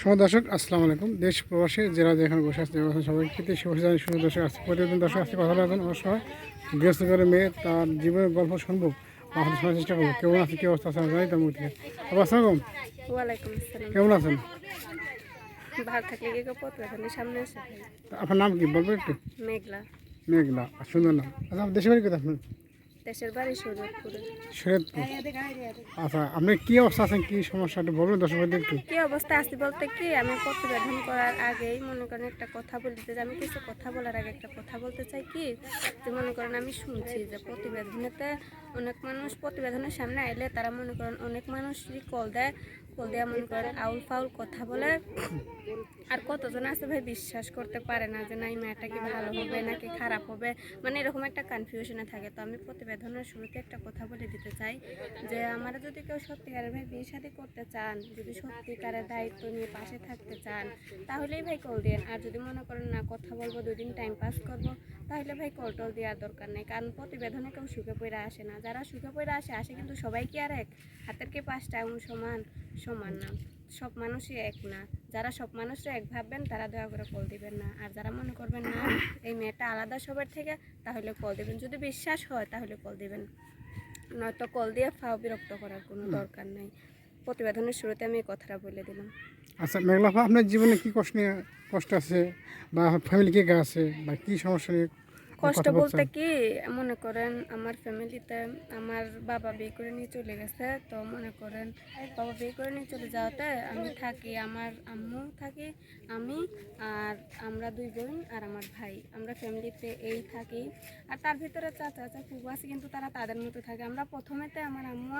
সময় দর্শক আসসালামু আলাইকুম। দেশ প্রবাসী যারা যেখানে বসে আছে যেখানে সবাই খেতে শুভেচ্ছা জানাই শুভ দর্শক। আসছে প্রতিদিন দর্শক আসছে কথা বলবেন অবশ্যই গৃহস্থ করে মেয়ে তার জীবনের গল্প শুনব। বা আপনাদের শোনার চেষ্টা করব। কেমন আছে কি অবস্থা আছে জানি তার মুখ থেকে। আসসালাম কেমন আছেন? আপনার নাম কি বলবেন একটু? মেঘলা। মেঘলা সুন্দর নাম। আচ্ছা দেশের বাড়ি কোথায় আপনার? দেশের বাড়ি সুযোগপুরে শরীয়তপুর আচ্ছা আপনি কি অবস্থা আছেন? কি সমস্যা? বলবেন দর্শক একটু। কি অবস্থা আছে বলতে কি আমি প্রতিবেদন করার আগেই মনে করেন একটা কথা বলতে যে আমি কিছু কথা বলার আগে একটা কথা বলতে চাই কি যে মনে করেন আমি শুনছি যে প্রতিবেদনেতে অনেক মানুষ প্রতিবেদনের সামনে আইলে তারা মনে করেন অনেক মানুষই কল দেয় কল দেওয়া মনে করেন আউল ফাউল কথা বলে। আর কতজন আছে ভাই বিশ্বাস করতে পারে না যে, না, এই মেয়েটা কি ভালো হবে নাকি খারাপ হবে? মানে এরকম একটা কনফিউশনে থাকে। তো আমি প্রতিবেদনের শুরুতে একটা কথা বলে দিতে চাই যে, আমার যদি কেউ সত্যিকারের ভাই বিয়ে শাদী করতে চান, যদি সত্যিকারের দায়িত্ব নিয়ে পাশে থাকতে চান, তাহলেই ভাই কল দিন আর যদি মনে করেন, না, কথা বলব দুদিন টাইম পাস করব তাহলে ভাই কল টল দেওয়ার দরকার নেই, কারণ প্রতিবেদনে কেউ সুখে পড়ে আসে না। যারা সুখে পড়ে আসে আসে কিন্তু সবাই কি আর এক? হাতের কি পাঁচটা এমন সমান? সমান না। সব মানুষই এক না। যারা সব মানুষরা এক ভাববেন, তারা দয়া করে কল দিবেন না। আর যারা মনে করবেন, না, এই মেয়েটা আলাদা সবার থেকে, তাহলে কল দিবেন। যদি বিশ্বাস হয়, তাহলে কল দিবেন। নয়তো কল দিয়ে ফাও বিরক্ত করার কোনো দরকার নেই। প্রতিবেদনের শুরুতে আমি এই কথাটা বলে দিলাম। আচ্ছা মেঘলাফা আপা, আপনার জীবনে কি কষ্ট কষ্ট আছে? বা ফ্যামিলি কে আছে? বা কি সমস্যা নিয়ে কষ্ট বলতে কি মনে করেন আমার ফ্যামিলিতে আমার বাবা বিয়ে করে নিয়ে চলে গেছে তো মনে করেন বাবা বিয়ে করে নিয়ে চলে যাওয়াতে আমি থাকি আমার আম্মু থাকি আমি আর আমরা দুই বোন আর আমার ভাই। আমরা ফ্যামিলিতে এই থাকি। আর তার ভিতরে চাচা চাচু আছে কিন্তু তারা তাদের মতো থাকে। আমরা প্রথমেতে আমার আম্মু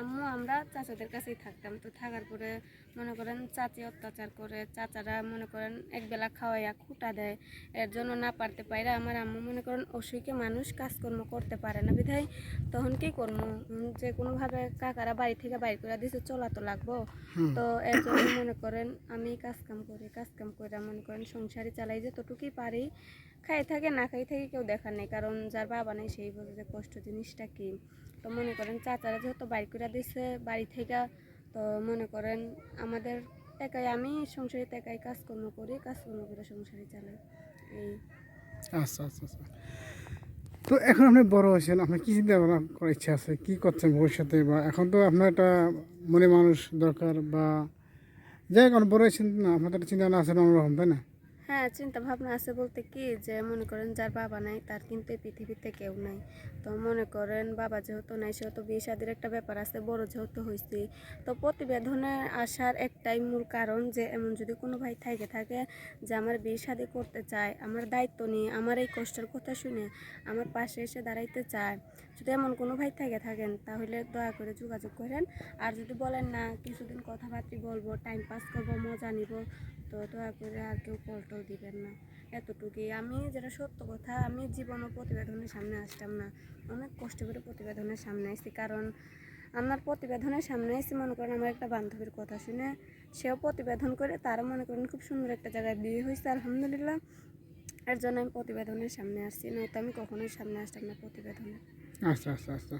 আম্মু আমরা চাচাদের কাছেই থাকতাম। তো থাকার পরে মনে করেন চাচি অত্যাচার করে চাচারা মনে করেন একবেলা খাওয়াইয়া খুঁটা দেয় এর জন্য না পারতে পাইরা আমার আম্মু মনে করেন অসুখে মানুষ কাজকর্ম করতে পারে না। বিধায় তখন কি করব যে কোনোভাবে কাকারা বাড়ি থেকে বাইর করে দিছে চলা তো লাগবো। তো এর জন্য মনে করেন আমি কাজকাম করি কাজকাম করে মনে করেন সংসারই চালাই যতটুকুই পারি খাই থাকে না খাই থাকে কেউ দেখার নেই কারণ যার বাবা নেই সেই বোঝে যে কষ্ট জিনিসটা কি? তো মনে করেন চাচারা যেহেতু বাইর করে দিছে বাড়ি থেকে তো মনে করেন আমাদের একাই, আমি সংসারে একাই কাজকর্ম করি, কাজকর্ম করে সংসারে চালাই। এই। আচ্ছা আচ্ছা আচ্ছা। তো এখন আপনি বড় হয়েছেন, আপনার কী চিন্তা ভাবনা করার ইচ্ছা আছে? কী করছেন ভবিষ্যতে? বা এখন তো আপনার একটা মনে মানুষ দরকার বা যাই হোক বড় হয়েছেন না আপনার একটা চিন্তা ভাবনা আছে অন্যরকম, তাই না? হ্যাঁ চিন্তা ভাবনা আছে বলতে কি যে মনে করেন যার বাবা নাই, তার কিন্তু এই পৃথিবীতে কেউ নাই। তো মনে করেন বাবা যেহেতু নাই, সেহেতু বিয়ে শাদির একটা ব্যাপার আছে, বড় যেহেতু হয়েছি তো প্রতিবেদনে আসার একটাই মূল কারণ যে এমন যদি কোনো ভাই থাকে থাকে যে আমার বিয়ে শাদি করতে চায়, আমার দায়িত্ব নিয়ে, আমার এই কষ্টের কথা শুনে আমার পাশে এসে দাঁড়াইতে চায়, যদি এমন কোনো ভাই থেকে, থাকেন, তাহলে দয়া করে যোগাযোগ করেন। আর যদি বলেন না, কিছুদিন কথাবার্তা বলব টাইম পাস করব, মজা নিব তো দয়া করে আর কেউ কল টল দিবেন না। এতটুকুই। আমি যেটা সত্য কথা, আমি জীবনও প্রতিবেদনের সামনে আসতাম না। অনেক কষ্ট করে প্রতিবেদনের সামনে আসছি। কারণ আমার প্রতিবেদনের সামনে এসে মনে করেন আমার একটা বান্ধবীর কথা শুনে সেও প্রতিবেদন করে তারা মনে করেন খুব সুন্দর একটা জায়গায় বিয়ে হয়েছে, আলহামদুলিল্লাহ। এর জন্য আমি প্রতিবেদনের সামনে আসছি, নয়তো আমি কখনোই সামনে আসতাম না প্রতিবেদনে। আচ্ছা আচ্ছা আচ্ছা।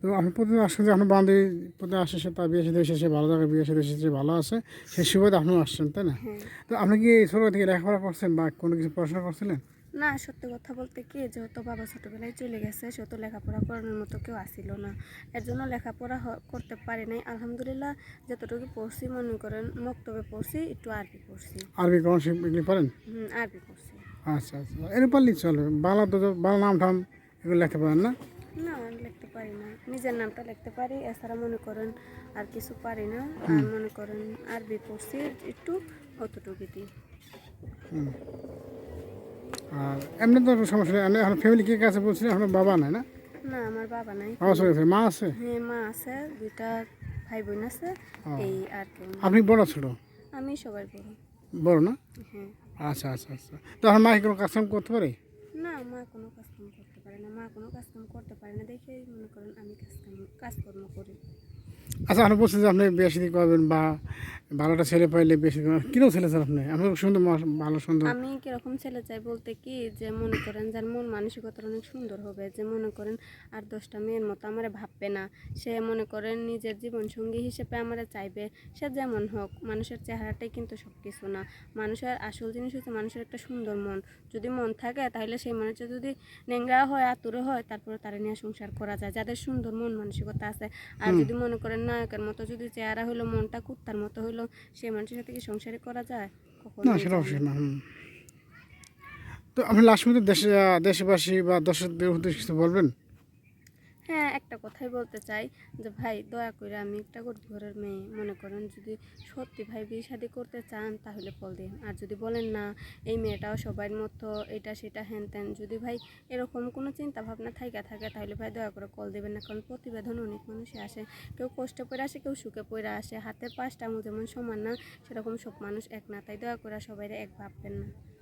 তো আপনি প্রতিদিন আসছেন যে আপনার বান্ধবী প্রতিদিন আসে সে তার বিয়ে সাথে এসেছে ভালো জায়গায় বিয়ে সাথে এসেছে ভালো আছে সেই সুবাদে আপনিও আসছেন তাই না? হ্যাঁ। তো আপনি কি ছোটো থেকে লেখাপড়া করছেন বা কোনো কিছু পড়াশোনা করছিলেন? না সত্যি কথা বলতে কি যেহেতু বাবা ছোটোবেলায় চলে গেছে সে তো লেখাপড়া করানোর মতো কেউ আসিল না। এর জন্য লেখাপড়া করতে পারি নাই। আলহামদুলিল্লাহ যতটুকু পড়ছি মনে করেন মক্তবে পড়ছি একটু আরবি পড়ছি। আরবি শরীফ এগুলি পারেন হুম আরবি পড়ছি। আচ্ছা আচ্ছা। এর পারলেই চলবে বাংলা তো বাংলা নাম ঠাম এগুলো লিখতে পারেন না? না আমি লিখতে পারি না। নিজের নামটা লিখতে পারি এছাড়া মনে করেন আর কিছু পারি না। আর মনে করেন আরবি পড়ছি একটু অতটুকুটি হুম। আর এমনি তো সমস্যা নেই। এখন ফ্যামিলি কে কাছে বলছিলেন আপনার বাবা নাই না? না আমার বাবা নাই। বাবা চলে মা আছে? হ্যাঁ মা আছে দুইটা ভাই বোন আছে এই আর কেউ আপনি বড় ছোট? আমি সবার বড়। বড় না? হ্যাঁ। আচ্ছা আচ্ছা আচ্ছা। তো আপনার মা কি কোনো কাজ করতে পারে? না মা কোনো কাজকাম করতে পারে না মা কোনো কাজকাম করতে পারে না দেখে মনে করেন আমি কাজকাম, কাজকর্ম করি। আচ্ছা আপনি বলছেন যে আপনি বিয়ে শাদী করবেন বা ভালোটা ছেলে পাইলে বেশি কীরকম ছেলে স্যার আপনি? আমি সুন্দর ভালো সুন্দর। আমি কীরকম ছেলে চাই বলতে কি যে মনে করেন যার মন মানসিকতা অনেক সুন্দর হবে যে মনে করেন আর দশটা মেয়ের মতো আমার ভাববে না। সে মনে করেন নিজের জীবন সঙ্গী হিসেবে আমার চাইবে সে যেমন হোক মানুষের চেহারাটাই কিন্তু সব কিছু না। মানুষের আসল জিনিস হচ্ছে মানুষের একটা সুন্দর মন। যদি মন থাকে তাহলে সেই মানুষটা যদি নেংরা হয় আতুরে হয় তারপরে তারা নিয়ে সংসার করা যায় যাদের সুন্দর মন মানসিকতা আছে। আর যদি মনে করেন নায়কের মতো যদি চেহারা হইল মনটা কুত্তার মতো হইল সেই মানুষের সাথে কি সংসারে করা যায়? না সেটা অবশ্যই না তো আপনি লাস্ট মধ্যে দেশে দেশবাসী বা দর্শকদের উদ্দেশ্যে কিছু বলবেন? হ্যাঁ একটা কথাই বলতে চাই যে, ভাই, দয়া করে আমি একটা গরিব ঘরের মেয়ে। মনে করেন যদি সত্যি ভাই বিয়ে শাদি করতে চান, তাহলে বল দিন। আর যদি বলেন না, এই মেয়েটাও সবার মতো, এটা সেটা হ্যান ত্যান যদি ভাই এরকম কোনো চিন্তা ভাবনা থাইকা থাকে, তাহলে ভাই দয়া করে কল দেবেন না, কারণ প্রতিবেদন অনেক মানুষই আসে। কেউ কষ্ট করে আসে, কেউ সুখে পড়ে আসে। হাতের পাঁচটা আঙুল যেমন সমান না, সেরকম সব মানুষ এক না, তাই দয়া করে সবাই এক ভাববেন না।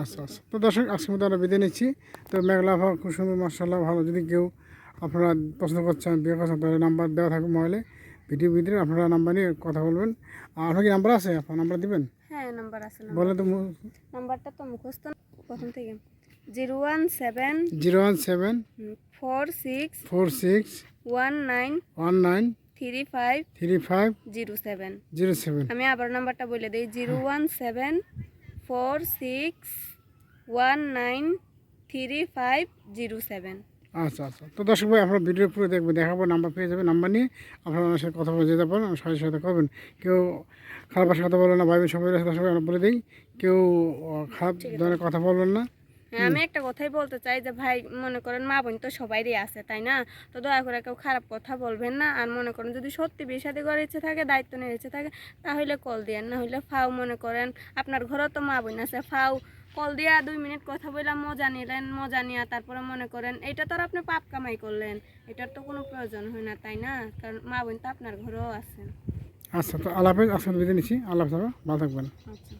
আচ্ছা আচ্ছা। তো দর্শক আজকের মতো আমরা বিদায় নিচ্ছি। তো মেঘলা আবহাওয়া খুব সুন্দর মার্শাল্লাহ ভালো। যদি কেউ আপনারা পছন্দ করছেন বিয়ে করছেন তাহলে নাম্বার দেওয়া থাকবে মোবাইলে। ভিডিও ভিতরে আপনারা নাম্বার নিয়ে কথা বলবেন। আর আপনার কি নাম্বার আছে? আপনার নাম্বার দিবেন? হ্যাঁ নাম্বার আছে বলে তো নাম্বারটা তো মুখস্থ প্রথম থেকে। Zero one seven zero one seven four six four six one nine one nine three five three five zero seven. Zero seven. আমি আবার নাম্বারটা বলে দিই zero one seven four six one nine three five zero seven. আচ্ছা আচ্ছা। তো দর্শক ভাই আপনার ভিডিও পুরো দেখবে দেখাবো নাম্বার পেয়ে যাবে নাম্বার নিয়ে আপনারা আমার সাথে কথা বলে যেতে পারেন সবাই সাথে করবেন। কেউ খারাপ কথা বলবেন না ভাই সবাই দর্শক ভাই আমরা বলে দিই কেউ খারাপ ধরনের কথা বলবেন না। হ্যাঁ আমি একটা কথাই বলতে চাই যে ভাই মনে করেন মা বোন তো সবাইরই আছে তাই না? তো দয়া করে কেউ খারাপ কথা বলবেন না। আর মনে করেন যদি সত্যি বিয়ে করার ইচ্ছে থাকে দায়িত্ব নেওয়ার ইচ্ছে থাকে তাহলে কল দিয়েন না হলে ফাও মনে করেন। আপনার ঘরেও তো মা বোন আছে ফাও কল দিয়া দুই মিনিট কথা বললাম মজা নিলেন মজা নিয়া তারপরে মনে করেন এটা তো আর আপনি পাপ কামাই করলেন এটার তো কোনো প্রয়োজন হয় না তাই না? কারণ মা বোন তো আপনার ঘরেও আছে আচ্ছা তো আল্লাহ হাফেজ বিদায় নিচ্ছি। আল্লাহ ভালো থাকবেন। আচ্ছা।